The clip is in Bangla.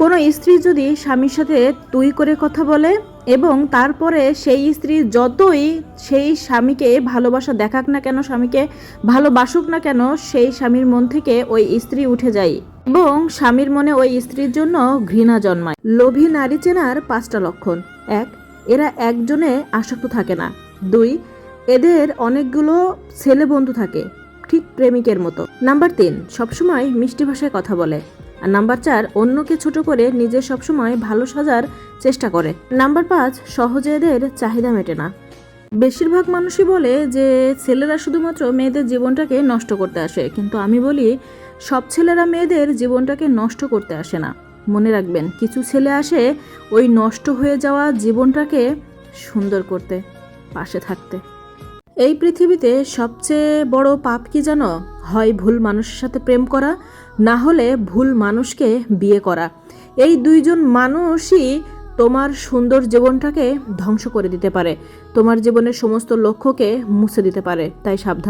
কোনো স্ত্রী যদি স্বামীর সাথে তুই করে কথা বলে এবং তারপরে সেই স্ত্রী যতই সেই স্বামীকে ভালোবাসা দেখাক না কেন, স্বামীকে ভালোবাসুক না কেন, সেই স্বামীর মন থেকে ওই স্ত্রী উঠে যায় এবং স্বামীর মনে ওই স্ত্রীর জন্য ঘৃণা জন্মায়। লোভী নারী চেনার পাঁচটা লক্ষণ। এক, এরা একজনে আসক্ত থাকে না। দুই, এদের অনেকগুলো ছেলে বন্ধু থাকে, ঠিক প্রেমিকের মতো। নাম্বার তিন, সবসময় মিষ্টি ভাষায় কথা বলে। আর নাম্বার চার, অন্যকে ছোট করে নিজে সবসময় ভালো সাজার চেষ্টা করে। নাম্বার পাঁচ, সহজে এদের চাহিদা মেটে না। বেশিরভাগ মানুষই বলে যে, ছেলেরা শুধুমাত্র মেয়েদের জীবনটাকে নষ্ট করতে আসে, কিন্তু আমি বলি, সব ছেলেরা মেয়েদের জীবনটাকে নষ্ট করতে আসে না। মনে রাখবেন, কিছু ছেলে আসে ওই নষ্ট হয়ে যাওয়া জীবনটাকে সুন্দর করতে, পাশে থাকতে। এই পৃথিবীতে সবচেয়ে বড় পাপ কি জানো? হয় ভুল মানুষের সাথে প্রেম করা, না হলে ভুল মানুষকে বিয়ে করা। এই দুইজন মানুষই তোমার সুন্দর জীবনটাকে ধ্বংস করে দিতে পারে। তোমার জীবনের সমস্ত লক্ষ্যকে মুছে দিতে পারে, তাই সাবধান।